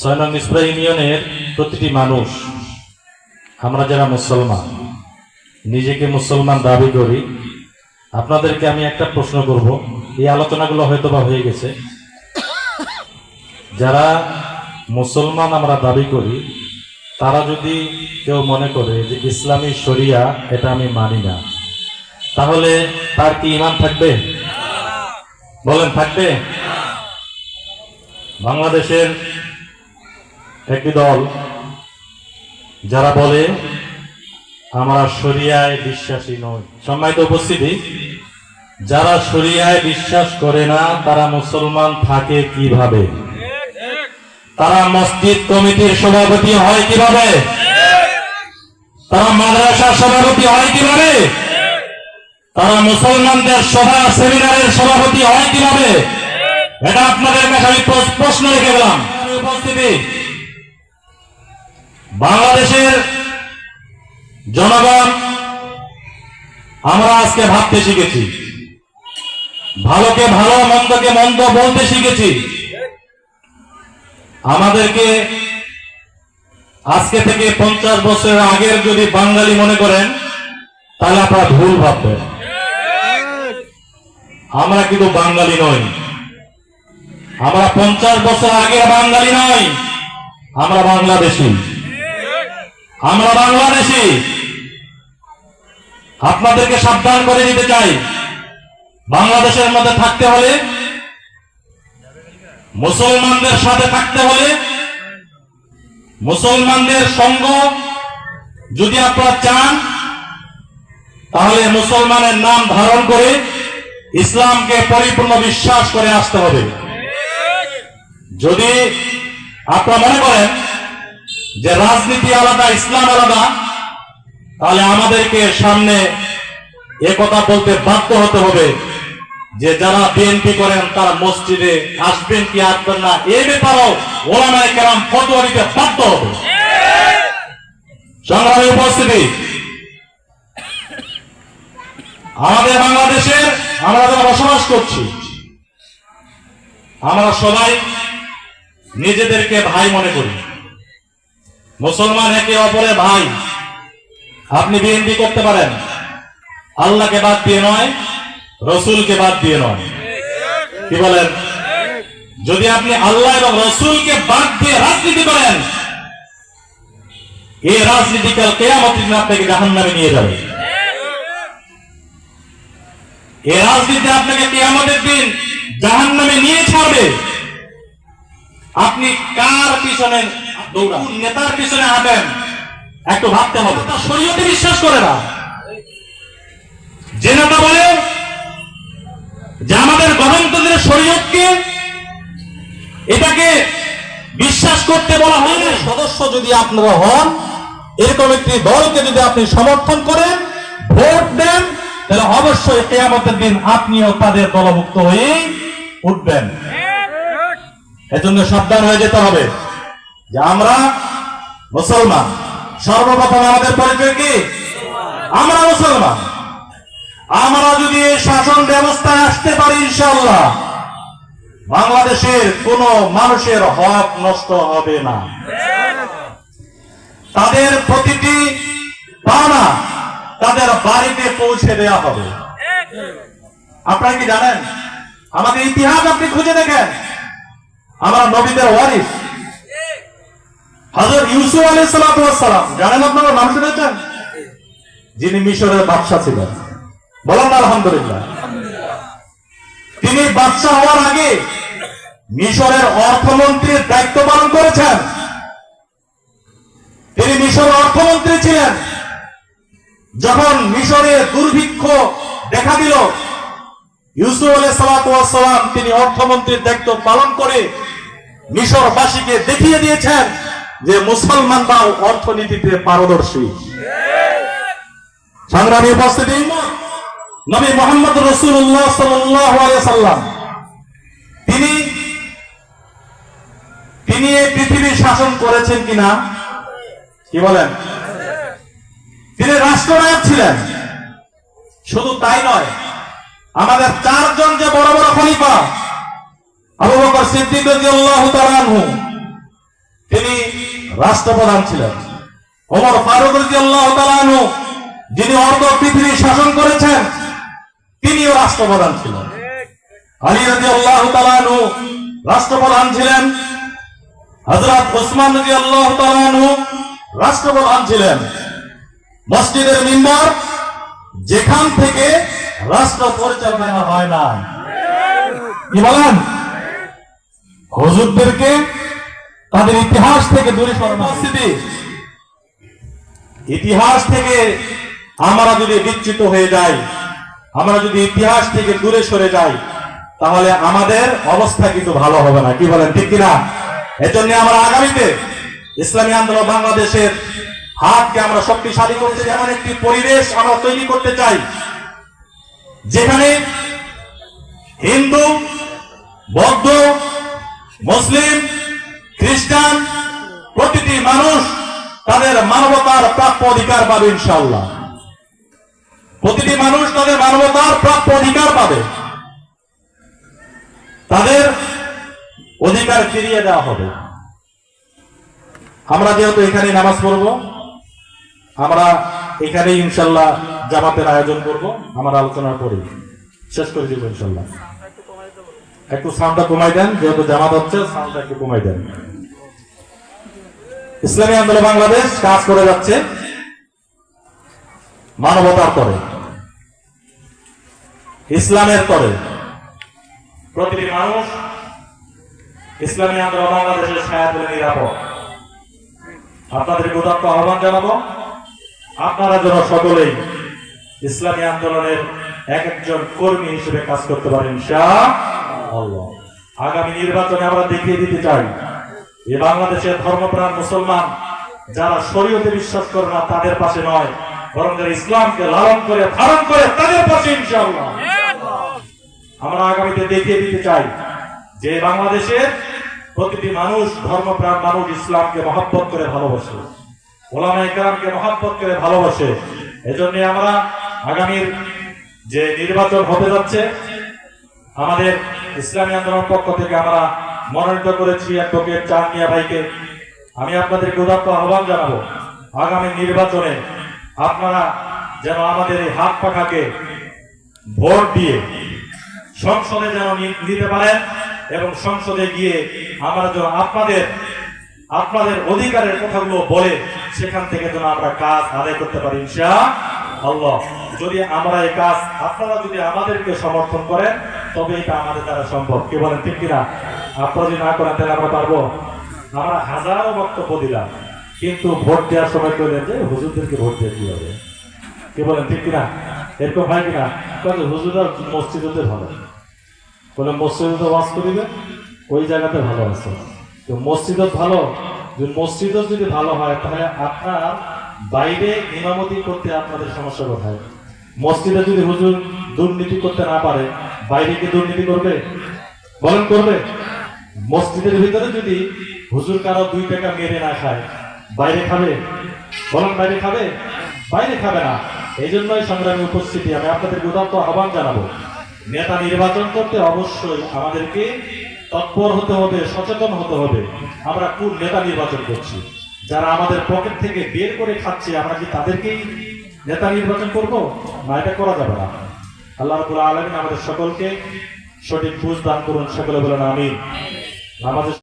ছয় নং ইসরা ইউনিয়নের প্রতিটি মানুষ, আমরা যারা মুসলমান, নিজেকে মুসলমান দাবি করি, আপনাদেরকে আমি একটা প্রশ্ন করব। এই আলোচনাগুলো হয়তো বা হয়ে গেছে। যারা মুসলমান আমরা দাবি করি, তারা যদি কেউ মনে করে যে ইসলামী শরিয়া, এটা আমি মানি না, তাহলে তার কি ইমান থাকবে? বলেন, থাকবে? বাংলাদেশের একটি দল যারা বলে, আমরা শরিয়ায় বিশ্বাসী নই। সম্মানিত উপস্থিতি, যারা শরিয়ায় বিশ্বাস করে না, তারা মুসলমান থাকে কীভাবে? তারা মসজিদ কমিটির সভাপতি হয় কীভাবে? তারা মাদ্রাসার সভাপতি হয় কীভাবে? তারা মুসলমানদের সভা সেমিনারের সভাপতি হয় কীভাবে? এটা আপনাদের কাছে আমি প্রশ্ন রেখে গেলাম। উপস্থিতি বাংলাদেশের জনগণ, আমরা আজকে ভাবতে শিখেছি। ভালোকে ভালো, মন্দকে মন্দ বলতে শিখেছি। আমাদেরকে আজকে থেকে পঞ্চাশ বছরের আগের যদি বাঙালি মনে করেন, তাহলে আপনারা ভুল ভাববেন। আমরা কিন্তু বাঙালি নই। আমরা পঞ্চাশ বছর আগের বাঙালি নই। আমরা বাংলাদেশি। আমরা বাংলাদেশি। আপনাদেরকে সাবধান করে দিতে চাই। বাংলাদেশের মধ্যে থাকতে হলে, মুসলমানদের সাথে থাকতে হলে, মুসলমানদের সঙ্গ যদি আপনারা চান, তাহলে মুসলমানের নাম ধারণ করে ইসলামকে পরিপূর্ণ বিশ্বাস করে আসতে হবে। যদি আপনারা মনে করেন যে রাজনীতি আলাদা, ইসলাম আলাদা, তাহলে আমাদেরকে সামনে এ কথা বলতে বাধ্য হতে হবে যে যারা বিএনপি করেন, তারা মসজিদে আসবেন কি আসবেন না, এ ব্যাপারেও ওলামায় কেরাম ফতোয়া দিতে বাধ্য হবে। সংগ্রামী উপস্থিতি, আমাদের বাংলাদেশের, আমরা যারা বসবাস করছি, আমরা সবাই নিজেদেরকে ভাই মনে করি। মুসলমান একে অপরের ভাই। আপনি বিএনপি করতে পারেন। আল্লাহকে বাদ দিয়ে নয়, রসুলকে বাদ দিয়ে নয়। কি বলেন? যদি আপনি আল্লাহ এবং রসুলকে বাদ দিয়ে রাজনীতি করেন, এই রাজনীতিকাল কেয়ামত আপনাকে জাহান নামে নিয়ে যাবে। এই রাজনীতি আপনাকে কেয়ামতের দিন জাহান নামে নিয়ে ছাড়বে। আপনি কার পিছনে কোন নেতার পিছনে হাঁটেন। একটু ভাবতে হবে। তা শরীয়তে বিশ্বাস করে না। যে নেতা বলে যে আমাদের গণতন্ত্রের শরীয়তকে এটাকে বিশ্বাস করতে বলা হয় সদস্য যদি আপনারা হন এরকম একটি দলকে যদি আপনি সমর্থন করেন ভোট দেন তাহলে অবশ্যই কেয়ামতের দিন আপনিও তাদের দলভুক্ত হয়েই উঠবেন। এজন্য সাবধান হয়ে যেতে হবে। যে আমরা মুসলমান। সর্বপ্রথম আমাদের পরিচয় কি? আমরা মুসলমান। আমরা যদি এই শাসন ব্যবস্থায় আসতে পারি, ইনশাআল্লাহ, বাংলাদেশের কোন মানুষের হক নষ্ট হবে না। তাদের প্রতিটি পাওনা তাদের বাড়িতে পৌঁছে দেওয়া হবে। আপনারা কি জানেন? আমাদের ইতিহাস আপনি খুঁজে দেখেন। আমরা নবীদের ওয়ারিস। হযরত ইউসুফ ওয়াস সালাম, জানেন আপনারা নাম শুনেছেন যিনি মিশরের বাদশা ছিলেন। বলেন আলহামদুলিল্লাহ। তিনি বাদশা হওয়ার আগে মিশরের অর্থমন্ত্রীর দায়িত্ব পালন করেছেন। তিনি অর্থমন্ত্রী ছিলেন। যখন দুর্ভিক্ষ দেখা দিল, ইউসুফ আলাইসালাম তিনি অর্থমন্ত্রীর দায়িত্ব পালন করে মিশরবাসীকে দেখিয়ে দিয়েছেন। যে মুসলমানরাও অর্থনীতিতে পারদর্শী। সংগ্রামী উপস্থিতি, নবী মোহাম্মদ রসুল্লাহ সাল্লাম, তিনি তিনি এই পৃথিবী শাসন করেছেন কিনা, কি বলেন? তিনি রাষ্ট্রনায়ক ছিলেন। শুধু তাই নয়, আমাদের চারজন যে বড় বড় খলিফা, আবু বকর সিদ্দিক রাদিয়াল্লাহু তাআলা আনহু রাষ্ট্রপ্রধান ছিলেন। ওমর ফারুক যিনি অর্ধ পৃথিবী শাসন করেছেন, তিনিও রাষ্ট্রপ্রধান ছিলেন। আলী রাষ্ট্রপ্রধান ছিলেন। রাষ্ট্রপ্রধান ছিলেন। মসজিদের মিম্বর, যেখান থেকে রাষ্ট্র পরিচালনা হয় না কি বলেন? হুজুরদেরকে তাদের ইতিহাস থেকে দূরে সরানো ইতিহাস থেকে আমরা যদি বিচ্যুত হয়ে যাই, আমরা যদি ইতিহাস থেকে দূরে সরে যাই, তাহলে আমাদের অবস্থা কিন্তু ভালো হবে না। কি বলেন, ঠিক কিনা? এজন্য আমরা আগামীতে ইসলামী আন্দোলন বাংলাদেশের হাতকে আমরা শক্তিশালী করতে এমন একটি পরিবেশ আমরা তৈরি করতে চাই, যেখানে হিন্দু, বৌদ্ধ, মুসলিম খ্রিস্টান, প্রতিটি মানুষ তাদের মানবতার প্রাপ্য অধিকার পাবে ইনশাল্লাহ প্রতিটি মানুষ তাদের মানবতার প্রাপ্য অধিকার পাবে। তাদের অধিকার ফিরিয়ে দেওয়া হবে। আমরা যেহেতু এখানে নামাজ পড়ব, আমরা এখানে ইনশাল্লাহ জামাতের আয়োজন করব, আমার আলোচনার পরে শেষ করে দিব ইনশাল্লাহ একটু সাউন্ডটা কমাই দেন, যেহেতু জামাত হচ্ছে সাউন্ডটা একটু কমাই দেন। ইসলামী আন্দোলন বাংলাদেশ কাজ করে যাচ্ছে, মানবতার তরে, ইসলামের তরে। প্রতিটি মানুষ ইসলামী আন্দোলন বাংলাদেশের ছায়া তুলে নিরাপদ আপনাদেরকে উদাত্ত আহ্বান জানাব, আপনারা যেন সকলেই ইসলামী আন্দোলনের এক একজন কর্মী হিসেবে কাজ করতে পারেন ইনশাআল্লাহ আগামী নির্বাচনে আমরা দেখিয়ে দিতে চাই এই বাংলাদেশের ধর্মপ্রাণ মুসলমান যারা শরীয়তে বিশ্বাস করে না, তাদের পাশে নয়, বরং যারা ইসলামকে লালন করে, ধারণ করে তাদের পাশে ইনশাআল্লাহ। আমরা আগামীতে দেখিয়ে দিতে চাই যে বাংলাদেশের প্রতিটি মানুষ ধর্মপ্রাণ মানুষ ইসলামকে মহাব্বত করে ভালোবাসে, ওলামা ইকরামকে মহাব্বত করে ভালোবাসে। এজন্য আমরা আগামীর যে নির্বাচন হতে যাচ্ছে, আমাদের ইসলামী আন্দোলন পক্ষ থেকে আমরা মনোনীত করেছি অ্যাডভোকেট চাঁদ মিয়া ভাইকে। আমি আপনাদেরকে উদাত্ত আহ্বান জানাব, আগামী নির্বাচনে আপনারা যেন আমাদের এই হাত পাখাকে ভোট দিয়ে সংসদে যেন নিতে পারেন এবং সংসদে গিয়ে আমরা যেন আপনাদের আপনাদের অধিকারের কথাগুলো বলে সেখান থেকে যেন আমরা কাজ আদায় করতে পারি ইনশা আল্লাহ। যদি আমরা এই কাজ, আপনারা যদি আমাদেরকে সমর্থন করেন তবে এটা আমাদের দ্বারা সম্ভব। কে বলেন, ঠিক কিনা? আপনারা যদি না করেন তাহলে আমরা পারব? আমরা হাজারো বক্তব্য দিলাম, কিন্তু ভোট দেওয়ার সময় করলেন যে, হুজুরদেরকে ভোট দিয়ে কি হবে কে বলেন, ঠিক কিনা? এরকম হয় কিনা? কারণ হুজুরা মসজিদ হতে ভালো। বলে, মসজিদে তো ওয়াজ করিবে ওই জায়গাতে ভালো আছে। তো মসজিদত ভালো? যে মসজিদও যদি ভালো হয়, তাহলে আপনার বাইরে ইমামতি করতে আপনাদের সমস্যা কোথায়? মসজিদে যদি হুজুর দুর্নীতি করতে না পারে বাইরে কি দুর্নীতি করবে বলেন করবে। মসজিদের ভিতরে যদি হুজুর কারও দুই টাকা মেরে না খায়, বাইরে খাবে? বলেন বাইরে খাবে? বাইরে খাবে না। এই জন্যই সংগ্রামী উপস্থিতি। আমি আপনাদের উদাত্ত আহ্বান জানাব। নেতা নির্বাচন করতে অবশ্যই আমাদেরকে তৎপর হতে হবে, সচেতন হতে হবে। আমরা কোন নেতা নির্বাচন করছি? যারা আমাদের পকেট থেকে বের করে খাচ্ছে, আমরা কি তাদেরকেই নেতা নির্বাচন করব? না, এটা করা যাবে না। আল্লাহ রাবুল আলমিন আমাদের সকলকে সঠিক বুঝ দান করুন। সকলে বলেন আমি আমাদের